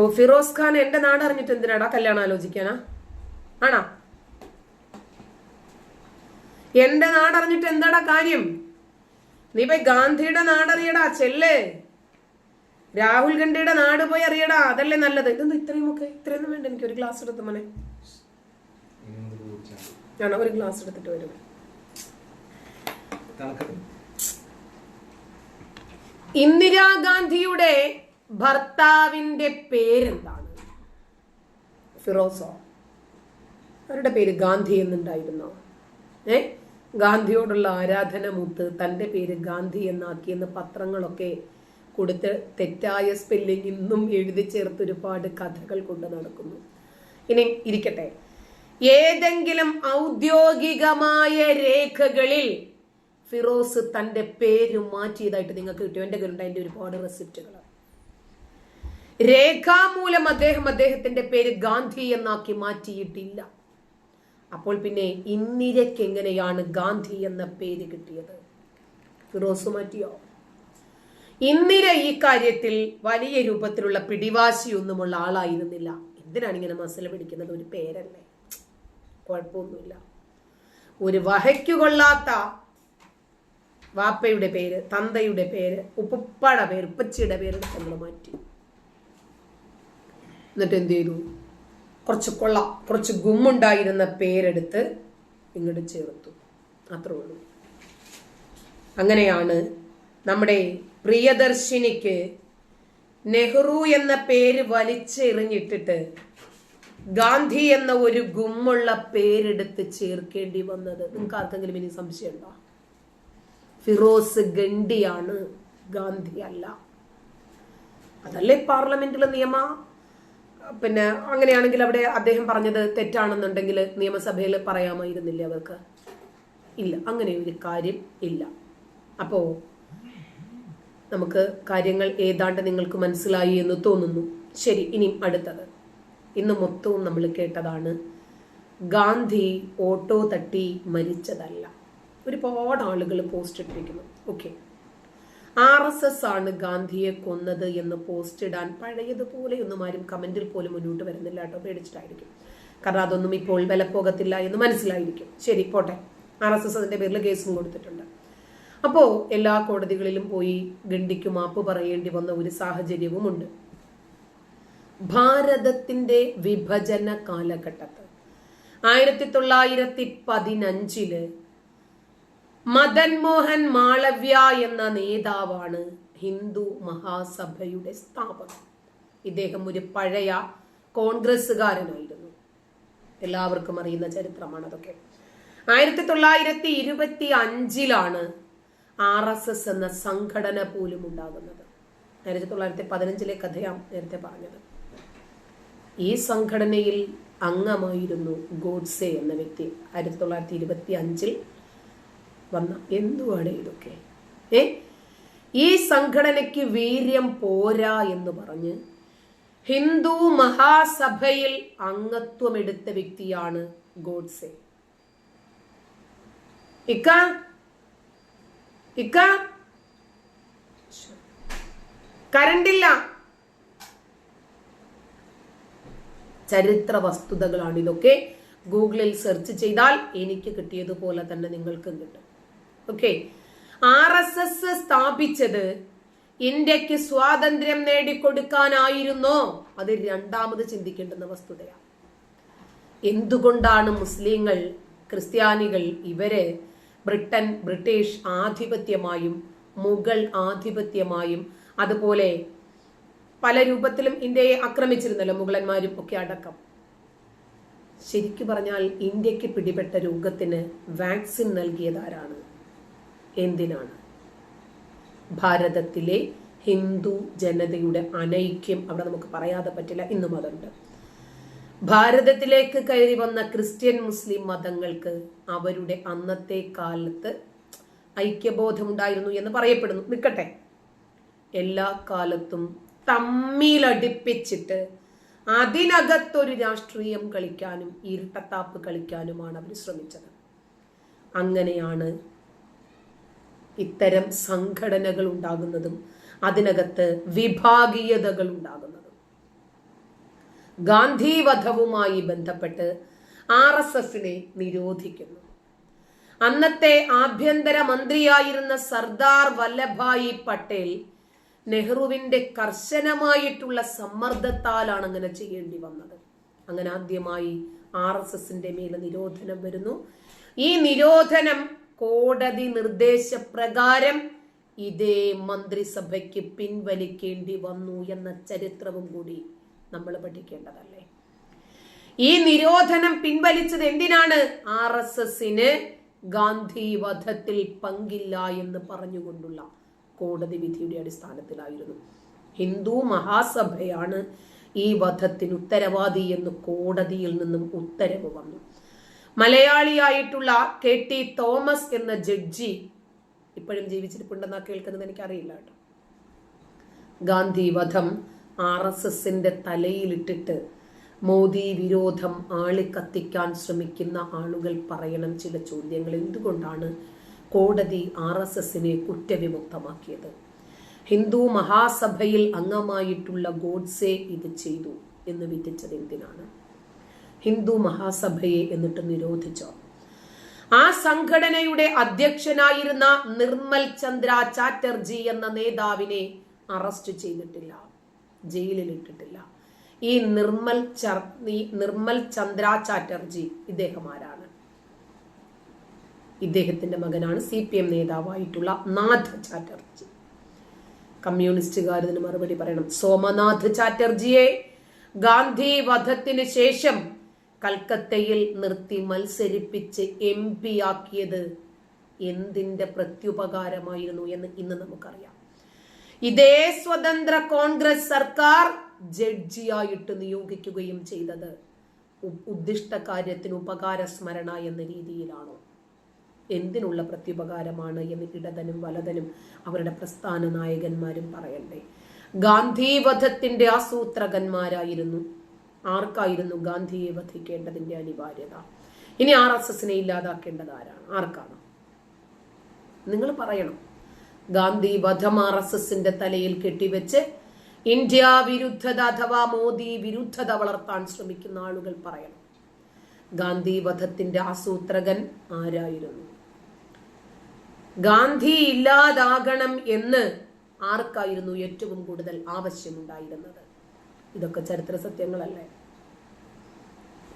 ഓ ഫിറോസ് ഖാൻ എന്റെ നാട് അറിഞ്ഞിട്ട് എന്തിനാടാ കല്യാണം ആലോചിക്കാനാ? ആണാ? എന്റെ നാട് അറിഞ്ഞിട്ട് എന്താടാ കാര്യം? നീ പോയി ഗാന്ധിയുടെ നാടറിയടാ ചെല്ലേ. രാഹുൽ ഗാന്ധിയുടെ നാട് പോയി അറിയടാ അതല്ലേ നല്ലത്. ഇതെന്താ ഇത്രയും ഒക്കെ? ഇത്രയൊന്നും വേണ്ട എനിക്ക് ഒരു ഗ്ലാസ് എടുത്ത് മോനെ. ഞാൻ ഒരു ഗ്ലാസ് എടുത്തിട്ട് വരും. ഇന്ദിരാഗാന്ധിയുടെ ഭർത്താവിന്റെ പേരെന്താണ്? ഫിറോസോ. അവരുടെ പേര് ഗാന്ധി എന്നുണ്ടായിരുന്നോ. ഏ? ഗാന്ധിയോടുള്ള ആരാധന മൂത്ത് തന്റെ പേര് ഗാന്ധി എന്നാക്കിയെന്ന് പത്രങ്ങളൊക്കെ കൊടുത്ത് തെറ്റായ സ്പെല്ലിംഗ് ഇന്നും എഴുതി ചേർത്ത് ഒരുപാട് കഥകൾ കൊണ്ട് നടക്കുന്നു. ഇനി ഇരിക്കട്ടെ. ഏതെങ്കിലും ഔദ്യോഗികമായ രേഖകളിൽ ഫിറോസ് തന്റെ പേര് മാറ്റിയതായിട്ട് നിങ്ങൾക്ക് കിട്ടും. എന്റെ കയ്യിലുണ്ട്. അതിന്റെ ഒരുപാട് റെസിപ്റ്റുകൾ രേഖാമൂലം അദ്ദേഹം അദ്ദേഹത്തിന്റെ പേര് ഗാന്ധി എന്നാക്കി മാറ്റിയിട്ടില്ല. അപ്പോൾ പിന്നെ ഇന്ദിരയ്ക്ക് എങ്ങനെയാണ് ഗാന്ധി എന്ന പേര് കിട്ടിയത്? ഫിറോസ് മാറ്റിയോ? ഇന്ദിര ഈ കാര്യത്തിൽ വലിയ രൂപത്തിലുള്ള പിടിവാശിയൊന്നുമുള്ള ആളായിരുന്നില്ല. എന്തിനാണ് ഇങ്ങനെ മസല പിടിക്കുന്നത്? ഒരു പേരല്ലേ? കുഴപ്പമൊന്നുമില്ല. ഒരു വഹയ്ക്കുകൊള്ളാത്ത വാപ്പയുടെ പേര് തന്തയുടെ പേര് ഉപ്പയുടെ പേര് ഉപ്പച്ചിയുടെ പേര് നമ്മൾ മാറ്റി. എന്നിട്ട് എന്ത് ചെയ്തു കുറച്ച് കൊള്ള. കുറച്ച് ഗുമ്മുണ്ടായിരുന്ന പേരെടുത്ത് ഇങ്ങോട്ട് ചേർത്തു. അത്രേ ഉള്ളൂ. അങ്ങനെയാണ് നമ്മുടെ പ്രിയദർശിനിക്ക് നെഹ്റു എന്ന പേര് വലിച്ചെറിഞ്ഞിട്ടിട്ട് ഗാന്ധി എന്ന ഒരു ഗുമ്മുള്ള പേരെടുത്ത് ചേർക്കേണ്ടി വന്നത്. നിങ്ങൾക്ക് ആർക്കെങ്കിലും ഇനി സംശയമുണ്ടോ? ഫിറോസ് ഗണ്ടിയാണ് ഗാന്ധി അല്ല. അതല്ലേ പാർലമെന്റിലെ നിയമ? പിന്നെ അങ്ങനെയാണെങ്കിൽ അവിടെ അദ്ദേഹം പറഞ്ഞത് തെറ്റാണെന്നുണ്ടെങ്കിൽ നിയമസഭയിൽ പറയാമായിരുന്നില്ല അവർക്ക്? ഇല്ല അങ്ങനെ ഒരു കാര്യം ഇല്ല. അപ്പോ നമുക്ക് കാര്യങ്ങൾ ഏതാണ്ട് നിങ്ങൾക്ക് മനസ്സിലായി എന്ന് തോന്നുന്നു. ശരി ഇനി അടുത്തത്. ഇന്ന് മൊത്തവും നമ്മൾ കേട്ടതാണ് ഗാന്ധി ഓട്ടോ തട്ടി മരിച്ചതല്ല. ഒരുപാട് ആളുകൾ പോസ്റ്റ് ഇട്ടിരിക്കുന്നു. ഓക്കെ. ആർ എസ് എസ് ആണ് ഗാന്ധിയെ കൊന്നത് എന്ന് പോസ്റ്റ് ഇടാൻ പഴയതുപോലെ ഒന്നും ആരും കമന്റിൽ പോലും മുന്നോട്ട് വരുന്നില്ല കേട്ടോ. പേടിച്ചിട്ടായിരിക്കും. കാരണം അതൊന്നും ഇപ്പോൾ വിലപ്പോകത്തില്ല എന്ന് മനസ്സിലായിരിക്കും. ശരി പോട്ടെ. ആർ എസ് എസ് അതിന്റെ പേരിൽ കേസും കൊടുത്തിട്ടുണ്ട്. അപ്പോ എല്ലാ കോടതികളിലും പോയി ഗണ്ഡിക്ക് മാപ്പ് പറയേണ്ടി വന്ന ഒരു സാഹചര്യവുമുണ്ട് ഭാരതത്തിന്റെ വിഭജന കാലഘട്ടത്ത് ആയിരത്തി തൊള്ളായിരത്തി പതിനഞ്ചിൽ മദൻ മോഹൻ മാളവ്യ എന്ന നേതാവാണ് ഹിന്ദു മഹാസഭയുടെ സ്ഥാപകൻ. ഇദ്ദേഹം ഒരു പഴയ കോൺഗ്രസ്സുകാരനായിരുന്നു. എല്ലാവർക്കും അറിയുന്ന ചരിത്രമാണ് അതൊക്കെ. ആയിരത്തി തൊള്ളായിരത്തി ഇരുപത്തി അഞ്ചിലാണ് ആർ എസ് എസ് എന്ന സംഘടന പോലും ഉണ്ടാകുന്നത്. ആയിരത്തി തൊള്ളായിരത്തി പതിനഞ്ചിലെ കഥയാണ് നേരത്തെ പറഞ്ഞത്. ഈ സംഘടനയിൽ അംഗമായിരുന്നു ഗോഡ്സെ എന്ന വ്യക്തി. ആയിരത്തി തൊള്ളായിരത്തി ഇരുപത്തി അഞ്ചിൽ വന്ന. എന്തുവാണ് ഇതൊക്കെ? ഏ? ഈ സംഘടനയ്ക്ക് വീര്യം പോരാ എന്ന് പറഞ്ഞ് ഹിന്ദു മഹാസഭയിൽ അംഗത്വം എടുത്ത വ്യക്തിയാണ് ഗോഡ്സെ. ഇക്ക? ഇക്ക? കരണ്ടില്ല. ചരിത്ര വസ്തുതകളാണ് ഇതൊക്കെ ഗൂഗിളിൽ സെർച്ച് ചെയ്താൽ എനിക്ക് കിട്ടിയതുപോലെ തന്നെ നിങ്ങൾക്കും കിട്ടും. ഓക്കെ ആർ എസ് എസ് സ്ഥാപിച്ചത് ഇന്ത്യയ്ക്ക് സ്വാതന്ത്ര്യം നേടിക്കൊടുക്കാനായിരുന്നോ? അത് രണ്ടാമത് ചിന്തിക്കേണ്ടുന്ന വസ്തുതയാണ്. എന്തുകൊണ്ടാണ് മുസ്ലിങ്ങൾ ക്രിസ്ത്യാനികൾ ഇവരെ ബ്രിട്ടൻ ബ്രിട്ടീഷ് ആധിപത്യമായും മുഗൾ ആധിപത്യമായും അതുപോലെ പല രൂപത്തിലും ഇന്ത്യയെ ആക്രമിച്ചിരുന്നല്ലോ മുഗളന്മാരും ഒക്കെ അടക്കം. ശരിക്കു പറഞ്ഞാൽ ഇന്ത്യയ്ക്ക് പിടിപെട്ട രോഗത്തിന് വാക്സിൻ നൽകിയതാരാണ്? എന്തിനാണ്? ഭാരതത്തിലെ ഹിന്ദു ജനതയുടെ അനൈക്യം അവിടെ നമുക്ക് പറയാതെ പറ്റില്ല ഇന്നും അതുണ്ട്. ഭാരതത്തിലേക്ക് കയറി വന്ന ക്രിസ്ത്യൻ മുസ്ലിം മതങ്ങൾക്ക് അവരുടെ അന്നത്തെ കാലത്ത് ഐക്യബോധമുണ്ടായിരുന്നു എന്ന് പറയപ്പെടുന്നു. നിൽക്കട്ടെ. എല്ലാ കാലത്തും തമ്മിലടിപ്പിച്ചിട്ട് അതിനകത്തൊരു രാഷ്ട്രീയം കളിക്കാനും ഇരട്ടത്താപ്പ് കളിക്കാനുമാണ് അവർ ശ്രമിച്ചത്. അങ്ങനെയാണ് ഇത്തരം സംഘടനകൾ ഉണ്ടാകുന്നതും അതിനകത്ത് വിഭാഗീയതകൾ ഉണ്ടാകുന്നതും. ഗാന്ധി വധവുമായി ബന്ധപ്പെട്ട് ആർ എസ് എസിനെ നിരോധിക്കുന്നു. അന്നത്തെ ആഭ്യന്തര മന്ത്രിയായിരുന്ന സർദാർ വല്ലഭായി പട്ടേൽ നെഹ്റുവിന്റെ കർശനമായിട്ടുള്ള സമ്മർദ്ദത്താലാണ് അങ്ങനെ ചെയ്യേണ്ടി വന്നത്. അങ്ങനെ ആദ്യമായി ആർ എസ് എസിന്റെ മേലെ നിരോധനം വരുന്നു. ഈ നിരോധനം കോടതി നിർദ്ദേശപ്രകാരം ഇതേ മന്ത്രിസഭയ്ക്ക് പിൻവലിക്കേണ്ടി വന്നു എന്ന ചരിത്രവും കൂടി നമ്മൾ പഠിക്കേണ്ടതല്ലേ? ഈ നിരോധനം പിൻവലിച്ചത് എന്തിനാണ്? ആർ എസ് എസിന് ഗാന്ധി വധത്തിൽ പങ്കില്ല എന്ന് പറഞ്ഞുകൊണ്ടുള്ള കോടതി വിധിയുടെ അടിസ്ഥാനത്തിലായിരുന്നു. ഹിന്ദു മഹാസഭയാണ് ഈ വധത്തിന് ഉത്തരവാദി എന്ന് കോടതിയിൽ നിന്നും ഉത്തരവ് വന്നു. മലയാളിയായിട്ടുള്ള കെ ടി തോമസ് എന്ന ജഡ്ജി ഇപ്പോഴും ജീവിച്ചിരിപ്പുണ്ടെന്നാ കേൾക്കുന്നത് എനിക്കറിയില്ല കേട്ടോ. ഗാന്ധി വധം ആർ എസ് എസിന്റെ തലയിലിട്ടിട്ട് മോദി വിരോധം ആളിക്കത്തിക്കാൻ ശ്രമിക്കുന്ന ആളുകൾ പറയണം ചില ചോദ്യങ്ങൾ. എന്തുകൊണ്ടാണ് കോടതി ആർ എസ് എസിനെ കുറ്റവിമുക്തമാക്കിയത്. ഹിന്ദു മഹാസഭയിൽ അംഗമായിട്ടുള്ള ഗോഡ്സെ ഇത് ചെയ്തു എന്ന് വിധിച്ചത് എന്തിനാണ്? ഹിന്ദു മഹാസഭയെ എന്നിട്ട് നിരോധിച്ചോ? ആ സംഘടനയുടെ അധ്യക്ഷനായിരുന്ന നിർമ്മൽ ചന്ദ്ര ചാറ്റർജി എന്ന നേതാവിനെ അറസ്റ്റ് ചെയ്തിട്ടില്ല ജയിലിലിട്ടിട്ടില്ല. ഈ നിർമ്മൽ ചർ നിർമ്മൽ ചന്ദ്ര ചാറ്റർജി ഇദ്ദേഹം ആരാണ്? ഇദ്ദേഹത്തിന്റെ മകനാണ് സി പി എം നേതാവായിട്ടുള്ള നാഥ് ചാറ്റർജി. കമ്മ്യൂണിസ്റ്റുകാർ ഇതിന് മറുപടി പറയണം. സോമനാഥ് ചാറ്റർജിയെ ഗാന്ധി വധത്തിന് ശേഷം കൽക്കത്തയിൽ നിർത്തി മത്സരിപ്പിച്ച് എം പി ആക്കിയത് എന്തിന്റെ പ്രത്യുപകാരമായിരുന്നു എന്ന് ഇന്ന് നമുക്കറിയാം. ഇതേ സ്വതന്ത്ര കോൺഗ്രസ് സർക്കാർ ജഡ്ജിയായിട്ട് നിയോഗിക്കുകയും ചെയ്തത് ഉദ്ദിഷ്ട കാര്യത്തിന് ഉപകാര സ്മരണ എന്ന രീതിയിലാണോ? എന്തിനുള്ള പ്രത്യുപകാരമാണ് എന്ന് ഇടതനും വലതനും അവരുടെ പ്രസ്ഥാന നായകന്മാരും പറയണ്ടേ? ഗാന്ധിവധത്തിന്റെ ആസൂത്രകന്മാരായിരുന്നു. ആർക്കായിരുന്നു ഗാന്ധിയെ വധിക്കേണ്ടതിന്റെ അനിവാര്യത? ഇനി ആർ എസ് എസിനെ ഇല്ലാതാക്കേണ്ടത് ആരാണ്? ആർക്കാണ്? നിങ്ങൾ പറയണം. ഗാന്ധി വധം ആർ എസ് എസിന്റെ തലയിൽ കെട്ടിവെച്ച് ഇന്ത്യ വിരുദ്ധത അഥവാ മോദി വിരുദ്ധത വളർത്താൻ ശ്രമിക്കുന്ന ആളുകൾ പറയണം. ഗാന്ധി വധത്തിന്റെ ആസൂത്രകൻ ആരായിരുന്നു? ഗാന്ധി ഇല്ലാതാകണം എന്ന് ആർക്കായിരുന്നു ഏറ്റവും കൂടുതൽ ആവശ്യമുണ്ടായിരുന്നത്? ഇതൊക്കെ ചരിത്ര സത്യങ്ങളല്ലേ?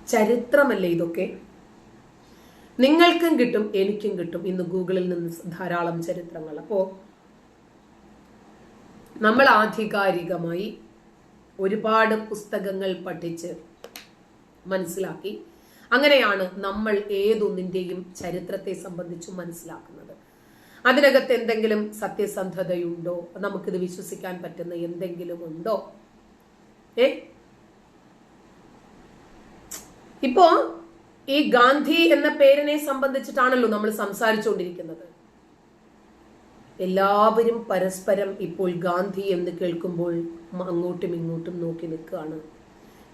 ചരിത്രമല്ലേ ഇതൊക്കെ? നിങ്ങൾക്കും കിട്ടും എനിക്കും കിട്ടും. ഇന്ന് ഗൂഗിളിൽ നിന്ന് ധാരാളം ചരിത്രങ്ങൾ. അപ്പോ നമ്മൾ ആധികാരികമായി ഒരുപാട് പുസ്തകങ്ങൾ പഠിച്ച് മനസ്സിലാക്കി അങ്ങനെയാണ് നമ്മൾ ഏതൊന്നിന്റെയും ചരിത്രത്തെ സംബന്ധിച്ചും മനസ്സിലാക്കുന്നത്. അതിനകത്ത് എന്തെങ്കിലും സത്യസന്ധതയുണ്ടോ? നമുക്കിത് വിശ്വസിക്കാൻ പറ്റുന്ന എന്തെങ്കിലും ഉണ്ടോ? ഏ? ഇപ്പോ ഈ ഗാന്ധി എന്ന പേരിനെ സംബന്ധിച്ചിട്ടാണല്ലോ നമ്മൾ സംസാരിച്ചുകൊണ്ടിരിക്കുന്നത്. എല്ലാവരും പരസ്പരം ഇപ്പോൾ ഗാന്ധി എന്ന് കേൾക്കുമ്പോൾ അങ്ങോട്ടും ഇങ്ങോട്ടും നോക്കി നിൽക്കുകയാണ്.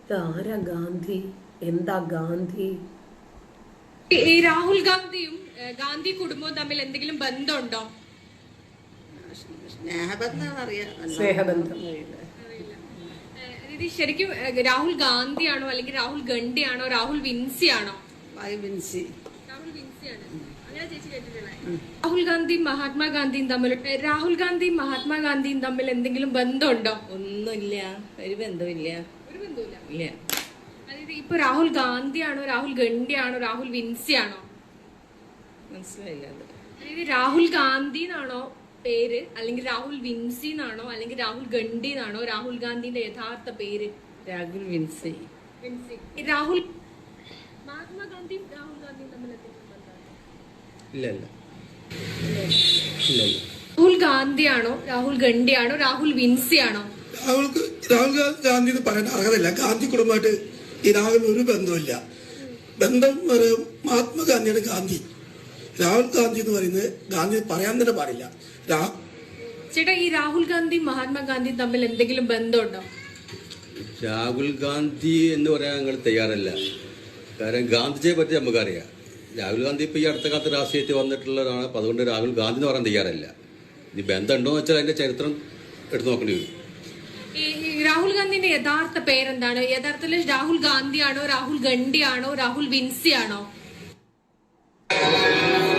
ഇതാരാ ഗാന്ധി? എന്താ ഗാന്ധി? ഈ- രാഹുൽ ഗാന്ധിയും ഗാന്ധി കുടുംബവും തമ്മിൽ എന്തെങ്കിലും ബന്ധമുണ്ടോ? സ്നേഹബന്ധം ഇത് ശരിക്കും രാഹുൽ ഗാന്ധിയാണോ അല്ലെങ്കിൽ രാഹുൽ ഗണ്ഡിയാണോ രാഹുൽ വിൻസിയാണോ? വിൻസി. രാഹുൽ വിൻസിയാണ്. അങ്ങനെ ചേച്ചി കേട്ടിട്ടുള്ളത് രാഹുൽ ഗാന്ധിയും മഹാത്മാഗാന്ധിയും തമ്മിൽ രാഹുൽ ഗാന്ധിയും മഹാത്മാഗാന്ധിയും തമ്മിൽ എന്തെങ്കിലും ബന്ധമുണ്ടോ? ഒന്നുമില്ല. ഒരു ബന്ധമില്ല ഒരു ബന്ധമില്ല ഇല്ല. ഇപ്പൊ രാഹുൽ ഗാന്ധിയാണോ രാഹുൽ ഗണ്ഡിയാണോ രാഹുൽ വിൻസിയാണോ? മനസ്സിലായില്ല അത്. അതായത് രാഹുൽ ഗാന്ധി എന്നാണോ പേര് അല്ലെങ്കിൽ രാഹുൽ വിൻസി എന്നാണോ അല്ലെങ്കിൽ രാഹുൽ ഗണ്ഡി എന്നാണോ രാഹുൽ ഗാന്ധിന്റെ യഥാർത്ഥ പേര്? രാഹുൽ വിൻസി. വിൻസി. ഈ രാഹുൽ മഹാത്മാഗാന്ധി രാഹുൽ ഗാന്ധി തമ്മിൽ എന്തെങ്കിലും ഇല്ല ഇല്ല. ഇല്ല ഇല്ല. രാഹുൽ ഗാന്ധിയാണോ രാഹുൽ ഗണ്ഡിയാണോ രാഹുൽ വിൻസിയാണോ? രാഹുൽ ഗാ- ഗാന്ധി എന്ന് പറയാൻ അർഹതയില്ല. ഗാന്ധി കുടുംബമായിട്ട് ഈ രാഹുലിന് ഒരു ബന്ധമില്ല ബന്ധം ഒരു മഹാത്മാഗാന്ധിയാണ് ഗാന്ധി. രാഹുൽ ഗാന്ധി എന്ന് പറയുന്നത് ഗാന്ധി പറയാൻ തന്നെ പാടില്ല. രാ- ചേട്ടാ ഈ രാഹുൽ ഗാന്ധി മഹാത്മാഗാന്ധി തമ്മിൽ എന്തെങ്കിലും ബന്ധമുണ്ടോ? രാഹുൽ ഗാന്ധി എന്ന് പറയാൻ ഞങ്ങൾ തയ്യാറല്ല. കാരണം ഗാന്ധിജിയെ പറ്റി നമുക്കറിയാം. രാഹുൽ ഗാന്ധി ഇപ്പൊ ഈ അടുത്ത കാലത്ത് രാഷ്ട്രീയത്തിൽ വന്നിട്ടുള്ളതാണ്. അപ്പൊ അതുകൊണ്ട് രാഹുൽ ഗാന്ധി എന്ന് പറയാൻ തയ്യാറല്ല. ഇനി ബന്ധമുണ്ടോ എന്ന് വെച്ചാൽ അതിന്റെ ചരിത്രം എടുത്തു നോക്കേണ്ടി വരും. രാഹുൽ ഗാന്ധിന്റെ യഥാർത്ഥ പേരെന്താണ്? യഥാർത്ഥത്തിൽ രാഹുൽ ഗാന്ധിയാണോ രാഹുൽ ഗണ്ഡിയാണോ രാഹുൽ വിൻസിയാണോ?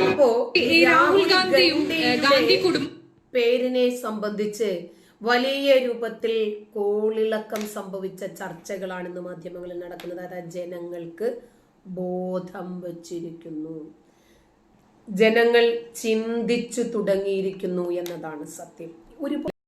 അപ്പോ ഈ രാഹുൽ ഗാന്ധിയും ഗാന്ധി കുടുംബ പേരിനെ സംബന്ധിച്ച് വലിയ രൂപത്തിൽ കോളിളക്കം സംഭവിച്ച ചർച്ചകളാണ് ഇന്ന് മാധ്യമങ്ങളിൽ നടക്കുന്നത്. അതായത് ജനങ്ങൾക്ക് ബോധം വച്ചിരിക്കുന്നു. ജനങ്ങൾ ചിന്തിച്ചു തുടങ്ങിയിരിക്കുന്നു എന്നതാണ് സത്യം. ഒരു